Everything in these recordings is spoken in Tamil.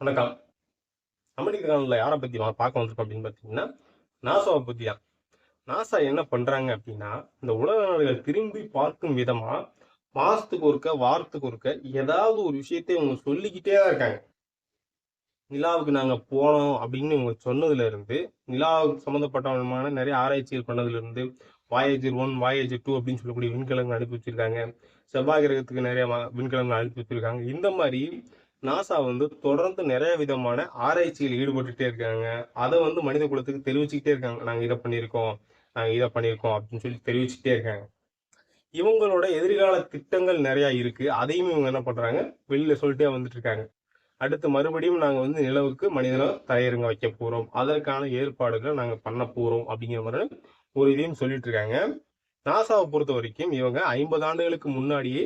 வணக்கம். அமெரிக்காவில் யாரை பற்றி பார்க்க வந்திருக்கோம் அப்படின்னு பார்த்தீங்கன்னா நாசாவை பற்றி தான். நாசா என்ன பண்ணுறாங்க அப்படின்னா இந்த உலக நாடுகள் திரும்பி பார்க்கும் விதமாக மாசத்துக்கு ஒருக்க வாரத்துக்கு ஒருக்க ஏதாவது ஒரு விஷயத்தை இவங்க சொல்லிக்கிட்டே தான் இருக்காங்க. நிலாவுக்கு நாங்கள் போனோம் அப்படின்னு இவங்க சொன்னதுல இருந்து நிலாவுக்கு சம்மந்தப்பட்டமான நிறைய ஆராய்ச்சிகள் பண்ணதுல இருந்து வாயேஜர் ஒன் வாயேஜர் டூ அப்படின்னு சொல்லக்கூடிய விண்கலங்கள் அனுப்பி வச்சிருக்காங்க. செவ்வாய் கிரகத்துக்கு நிறைய விண்கலங்கள் அனுப்பி வச்சிருக்காங்க. இந்த மாதிரி நாசா வந்து தொடர்ந்து நிறைய விதமான ஆராய்ச்சியில் ஈடுபட்டுட்டே இருக்காங்க. அதை வந்து மனித குலத்துக்கு தெரிவிச்சுக்கிட்டே இருக்காங்க. நாங்கள் இதை பண்ணியிருக்கோம் நாங்கள் இதை பண்ணியிருக்கோம் அப்படின்னு சொல்லி தெரிவிச்சுட்டே இருக்காங்க. இவங்களோட எதிர்கால திட்டங்கள் நிறையா இருக்கு. அதையும் இவங்க என்ன பண்றாங்க? வெளியில சொல்லிட்டே வந்துட்டு இருக்காங்க. அடுத்து மறுபடியும் நாங்கள் வந்து நிலவுக்கு மனிதனை தரையிறங்க வைக்க போகிறோம் அதற்கான ஏற்பாடுகளை நாங்கள் பண்ண போகிறோம் அப்படிங்கிற மாதிரி ஒரு இதையும் சொல்லிட்டு இருக்காங்க. நாசாவை பொறுத்த வரைக்கும் இவங்க ஐம்பது ஆண்டுகளுக்கு முன்னாடியே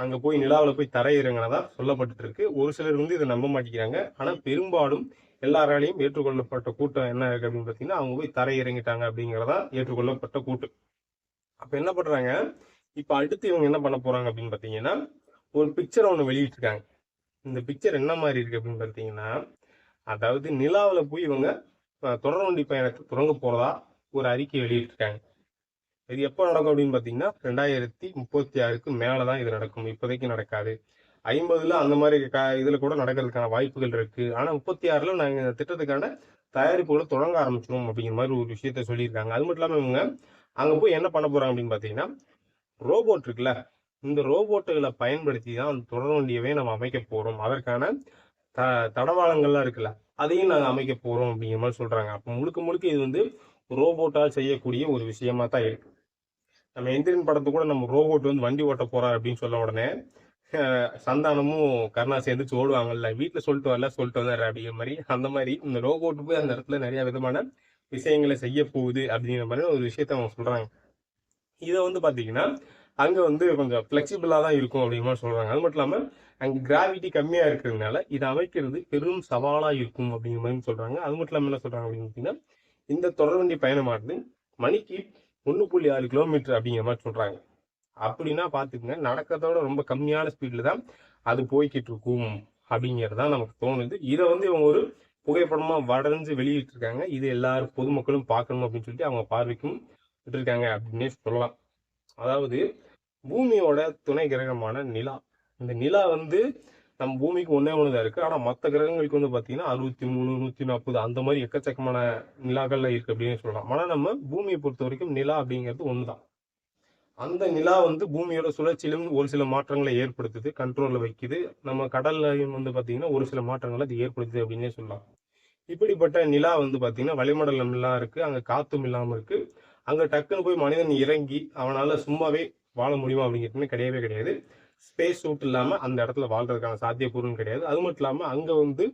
அங்க போய் நிலாவில் போய் தரையிறங்கினதா சொல்லப்பட்டு இருக்கு ஒரு சிலர் வந்து இதை நம்ப மாட்டேங்கிறாங்க. ஆனா பெரும்பாலும் எல்லாராலையும் ஏற்றுக்கொள்ளப்பட்ட கூட்டம் என்ன இருக்கு அப்படின்னு பாத்தீங்கன்னா அவங்க போய் தரையிறங்கிட்டாங்க அப்படிங்கறதா ஏற்றுக்கொள்ளப்பட்ட கூட்டம். அப்ப என்ன பண்றாங்க? இப்ப அடுத்து இவங்க என்ன பண்ண போறாங்க அப்படின்னு பாத்தீங்கன்னா ஒரு பிக்சர் ஒன்று வெளியிட்டிருக்காங்க. இந்த பிக்சர் என்ன மாதிரி இருக்கு அப்படின்னு பாத்தீங்கன்னா அதாவது நிலாவில் போய் இவங்க தொடர்வண்டி பயணத்தை தொடங்க போறதா ஒரு அறிக்கை வெளியிட்டிருக்காங்க. இது எப்போ நடக்கும் அப்படின்னு பார்த்தீங்கன்னா ரெண்டாயிரத்தி முப்பத்தி ஆறுக்கு மேலே தான் இது நடக்கும். இப்போதைக்கு நடக்காது. ஐம்பதுல அந்த மாதிரி க இதில் கூட நடக்கிறதுக்கான வாய்ப்புகள் இருக்கு. ஆனால் முப்பத்தி ஆறில் நாங்கள் இந்த திட்டத்துக்கான தயாரிப்புகளை தொடங்க ஆரம்பிச்சிடும் அப்படிங்கிற மாதிரி ஒரு விஷயத்த சொல்லியிருக்காங்க. அது மட்டும் இல்லாமல் இவங்க அங்கே போய் என்ன பண்ண போறாங்க அப்படின்னு பார்த்தீங்கன்னா ரோபோட் இருக்குல்ல இந்த ரோபோட்டுகளை பயன்படுத்தி தான் அந்த தொடர் வண்டியவே நம்ம அமைக்க போகிறோம் அதற்கான த தடவாளங்கள்லாம் இருக்குல்ல அதையும் நாங்கள் அமைக்க போகிறோம் அப்படிங்கிற மாதிரி சொல்றாங்க. அப்போ முழுக்க முழுக்க இது வந்து ரோபோட்டால் செய்யக்கூடிய ஒரு விஷயமா தான் இருக்குது நம்ம எந்திரன் படத்து கூட நம்ம ரோபோட் வந்து வண்டி ஓட்ட போறார் அப்படின்னு சொல்ல உடனே சந்தானமும் கருணா சேர்ந்து ஓடுவாங்கல்ல. வீட்டில் சொல்லிட்டு வரல சொல்லிட்டு வந்தாரு அப்படிங்கிற மாதிரி. அந்த மாதிரி இந்த ரோபோட்டு போய் அந்த இடத்துல நிறைய விதமான விஷயங்களை செய்ய போகுது அப்படிங்கிற மாதிரி ஒரு விஷயத்த அவங்க சொல்றாங்க. இதை வந்து பாத்தீங்கன்னா அங்க வந்து கொஞ்சம் ஃபிளெக்சிபிளா தான் இருக்கும் அப்படிங்கிற மாதிரி சொல்றாங்க. அது மட்டும் இல்லாமல் அங்கே கிராவிட்டி கம்மியா இருக்கிறதுனால இதை அமைக்கிறது பெரும் சவாலா இருக்கும் அப்படிங்கிற மாதிரி சொல்றாங்க. அது மட்டும் இல்லாமல் என்ன சொல்றாங்க அப்படின்னு பார்த்தீங்கன்னா இந்த தொடர்வண்டி பயணமானது மணிக்கு ஒன்று புள்ளி ஆறு கிலோமீட்டர் அப்படிங்கிற மாதிரி சொல்கிறாங்க அப்படின்னா பாத்துக்கங்க நடக்கிறதோட ரொம்ப கம்மியான ஸ்பீடில் தான் அது போய்கிட்டு இருக்கும் அப்படிங்கிறது தான் நமக்கு தோணுது. இதை வந்து இவங்க ஒரு புகைப்படமாக வடைஞ்சு வெளியிட்டிருக்காங்க. இது எல்லாரும் பொதுமக்களும் பார்க்கணும் அப்படின்னு சொல்லிட்டு அவங்க பார்வைக்கும் விட்டுருக்காங்க அப்படின்னே சொல்லலாம். அதாவது பூமியோட துணை கிரகமான நிலா. இந்த நிலா வந்து நம்ம பூமிக்கு ஒன்றே ஒன்று தான் இருக்குது ஆனால் மற்ற கிரகங்களுக்கு வந்து பார்த்தீங்கன்னா அறுபத்தி மூணு நூற்றி நாற்பது அந்த மாதிரி எக்கச்சக்கமான நிலாக்களில் இருக்குது அப்படின்னு சொல்லலாம். ஆனால் நம்ம பூமியை பொறுத்த வரைக்கும் நிலா அப்படிங்கிறது ஒன்று தான் அந்த நிலா வந்து பூமியோட சுழற்சியிலும் ஒரு சில மாற்றங்களை ஏற்படுத்துது கண்ட்ரோலில் வைக்குது. நம்ம கடல்லையும் வந்து பார்த்தீங்கன்னா ஒரு சில மாற்றங்களை அது ஏற்படுத்துது அப்படின்னே சொல்லலாம். இப்படிப்பட்ட நிலா வந்து பார்த்தீங்கன்னா வளிமண்டலம் எல்லாம் இருக்குது அங்கே காற்றும் இல்லாமல் இருக்குது அங்கே டக்குன்னு போய் மனிதன் இறங்கி அவனால் சும்மாவே வாழ முடியுமா அப்படிங்கிறது கிடையவே கிடையாது. ஸ்பேஸ் சூட் இல்லாமல் அந்த இடத்துல வாழ்றதுக்கான சாத்தியக்கூறும் கிடையாது. அது மட்டும் இல்லாமல் அங்கே வந்து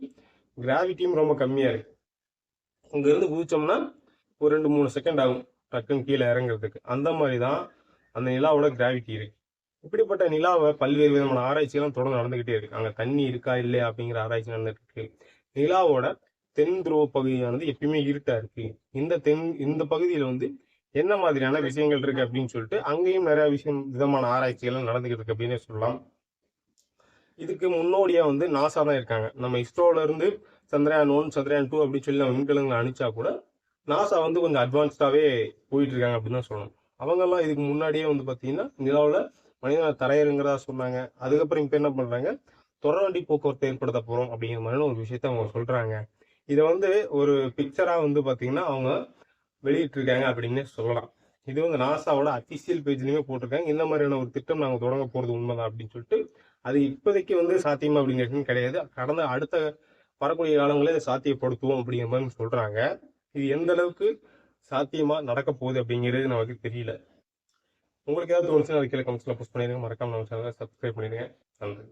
கிராவிட்டியும் ரொம்ப கம்மியாக இருக்கு. அங்கேருந்து குதிச்சோம்னா ஒரு ரெண்டு மூணு செகண்ட் ஆகும் டக்குன்னு கீழே இறங்குறதுக்கு. அந்த மாதிரி தான் அந்த நிலாவோட கிராவிட்டி இருக்கு. இப்படிப்பட்ட நிலாவை பல்வேறு விதமான ஆராய்ச்சிகள்லாம் தொடர்ந்து நடந்துகிட்டே இருக்கு. அங்கே தண்ணி இருக்கா இல்லையா அப்படிங்கிற ஆராய்ச்சி நடந்துட்டு இருக்கு. நிலாவோட தென் துருவ பகுதியானது எப்பயுமே இருட்டா இருக்கு. இந்த தென் இந்த பகுதியில வந்து என்ன மாதிரியான விஷயங்கள் இருக்கு அப்படின்னு சொல்லிட்டு அங்கேயும் நிறைய விஷயம் விதமான ஆராய்ச்சிகள் நடந்துகிட்டு இருக்கு அப்படின்னு சொல்லலாம். இதுக்கு முன்னோடியா வந்து நாசா தான் இருக்காங்க. நம்ம இஸ்ரோல இருந்து சந்திரயான் ஒன் சந்திரயான் டூ அப்படின்னு சொல்லி நம்ம விண்கலங்களை அனுப்பிச்சா கூட நாசா வந்து கொஞ்சம் அட்வான்ஸ்டாவே போயிட்டு இருக்காங்க அப்படின்னு தான் சொல்லணும். அவங்கெல்லாம் இதுக்கு முன்னாடியே வந்து பாத்தீங்கன்னா நிலாவில் மனிதனை தரையிறங்கிறதா சொன்னாங்க. அதுக்கப்புறம் இப்போ என்ன பண்றாங்க? தொடர்வண்டி போக்குவரத்து ஏற்படுத்த போறோம் அப்படிங்கிற மாதிரியான ஒரு விஷயத்த அவங்க சொல்றாங்க. இதை வந்து ஒரு பிக்சரா வந்து பாத்தீங்கன்னா அவங்க வெளியிட்டிருக்காங்க அப்படின்னு சொல்லலாம். இது வந்து நாசாவோட அஃபிஷியல் பேஜ்லையுமே போட்டிருக்காங்க. இந்த மாதிரியான ஒரு திட்டம் நாங்கள் தொடங்க போகிறது உண்மைதான் அப்படின்னு சொல்லிட்டு அது இப்போதைக்கு வந்து சாத்தியமா அப்படிங்கிறது கிடையாது. கடந்த அடுத்த வரக்கூடிய காலங்களே இதை சாத்தியப்படுத்துவோம் அப்படிங்கிற மாதிரி சொல்கிறாங்க இது எந்த அளவுக்கு சாத்தியமாக நடக்க போகுது அப்படிங்கிறது நமக்கு தெரியல. உங்களுக்கு ஏதாவது தோணுச்சுன்னா அது கீழே கமெண்ட்ஸில் போஸ்ட் பண்ணிடுங்க. மறக்காம நம்ம சேனலை சப்ஸ்கிரைப் பண்ணிடுங்க. நன்றி.